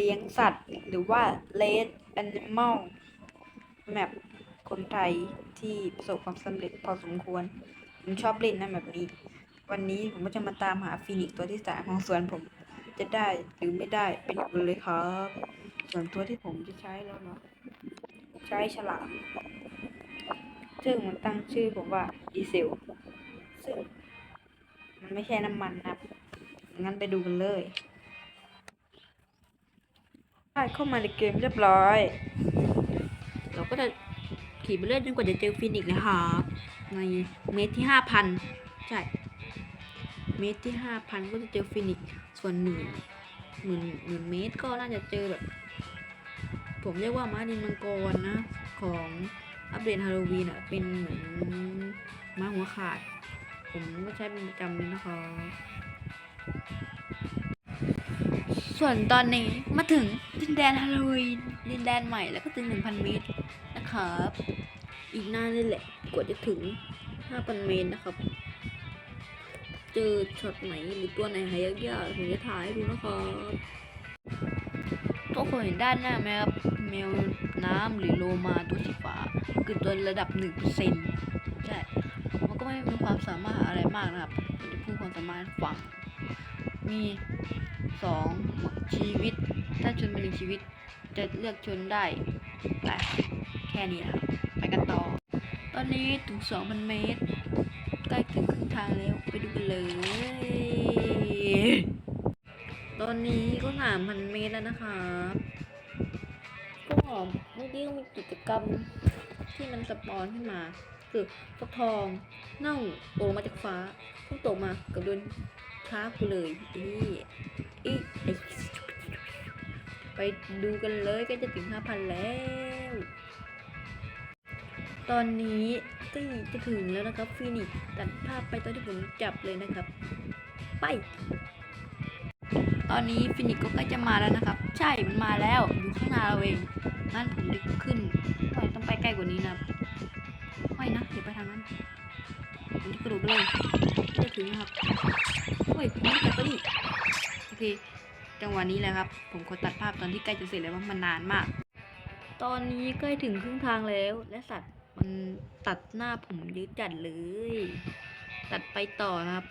เลี้ยงสัตว์ หรือว่า Red Animal แมปคนไทยที่ประสบความสำเร็จพอสมควร ผมชอบเล่นนะแบบนี้ วันนี้ผมก็จะมาตามหาฟีนิกซ์ตัวที่สามของสวนผม จะได้หรือไม่ได้เป็นดูกันเลยครับ ส่วนตัวที่ผมจะใช้แล้วเนาะใช้ฉลาม ซึ่งมันตั้งชื่อผมว่าดีเซล ซึ่งมันไม่ใช่น้ำมันนะ งั้นไปดูกันเลย เข้ามาในเกมเรียบร้อย เราก็จะขี่ไปเรื่อยจนกว่าจะเจอฟินิกส์นะครับในเมตรที่ห้าพันใช่ เมตรที่ห้าพันก็จะเจอฟินิกส์ส่วนหมื่นหมื่นหมื่นเมตรก็น่าจะเจอแบบ ผมเรียกว่าม้าดินมังกรนะ ของอัปเดตฮาโลวีนอะ เป็นเหมือนม้าหัวขาด ผมก็ใช้เป็นประจำเลยนะครับส่วนตอนนี้มาถึง ดินแดนฮาโลวีนดินแดนใหม่แล้วก็ถึง 1,000 เมตรนะครับ อีกหน้านเลยแหละกว่าจะถึง 5,000 เมตรนะครับ เจอช็อตไหนหรือตัวไหนหายากๆผมจะถ่ายให้ดูนะครับทุกคนเห็นด้านหน้าไหมครับแมวน้ำหรือโลมาตัวสีฟ้าคือตัวระดับ 1%ใช่มันก็ไม่มีความสามารถอะไรมากนะครับจะพูดความสามารถฟัง มีสองชีวิต ถ้าชนไปหนึ่งชีวิต จะเลือกชนได้แต่แค่นี้นะครับไปกันต่อ ตอนนี้ถึงสองพันเมตร ใกล้ถึงครึ่งทางแล้วไปดูกันเลย ตอนนี้ก็สามพันเมตรแล้วนะครับก็เมื่อกี้ก็มีกิจกรรมที่มันสปอนขึ้นมา คือฟักทองเน่าโผล่มาจากฟ้าเพิ่งตกมากับโดน ช้ากูเลยอีอีไอไปดูกันเลยก็จะถึงห้าพันแล้ว ตอนนี้ใกล้จะถึงแล้วนะครับฟินิกตัดภาพไปตอนที่ผมจับเลยนะครับ ไป ตอนนี้ฟินิกก็ใกล้จะมาแล้วนะครับ ใช่มันมาแล้วอยู่ข้างหน้าเราเองนั่นผมดึกขึ้นต้องไปใกล้กว่านี้นะไม่นะเดี๋ยวไปทางนั้น ผมจะกระโดดเลยจะถึงนะครับโอ้ยมไม่ได้ก็ดิโอเค จังหวะนี้แหละครับ ผมขอตัดภาพตอนที่ใกล้จะเสร็จแล้วว่ามันนานมาก ตอนนี้ใกล้ถึงครึ่งทางแล้ว และสัตว์มันตัดหน้าผมยอะจัดเลย ตัดไปต่อนะครับ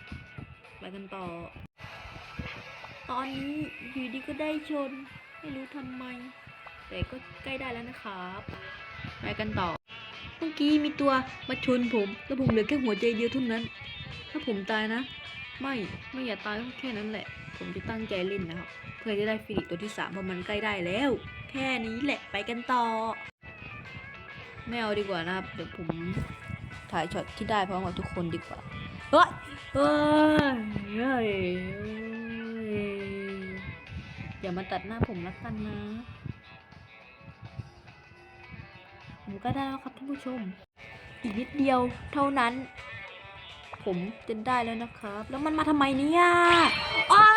ไปกันต่อ ตอนนี้อยู่ดีก็ได้ชน ไม่รู้ทำไม แต่ก็ใกล้ได้แล้วนะครับ ไปกันต่อ เมื่อกี้มีตัวมาชนผม แล้วผมเหลือแค่หัวใจเดียวเท่านั้น ถ้าผมตายนะ ไม่ไม่อย่าตายแค่นั้นแหละ ผมจะตั้งใจเล่นนะครับ เพื่อจะได้ฟินิกตัวที่สามเพราะมันใกล้ได้แล้ว แค่นี้แหละไปกันต่อไม่เอาดีกว่านะครับ เดี๋ยวผมถ่ายช็อตที่ได้พร้อมกับทุกคนดีกว่าเฮ้ยเฮ้ยเฮ้ยเฮ้ยอย่ามาตัดหน้าผมละกันนะ ผมก็ได้แล้วครับท่านผู้ชม อีกนิดเดียวเท่านั้น ผมจะได้แล้วนะครับ แล้วมันมาทำไมเนี่ยอ้า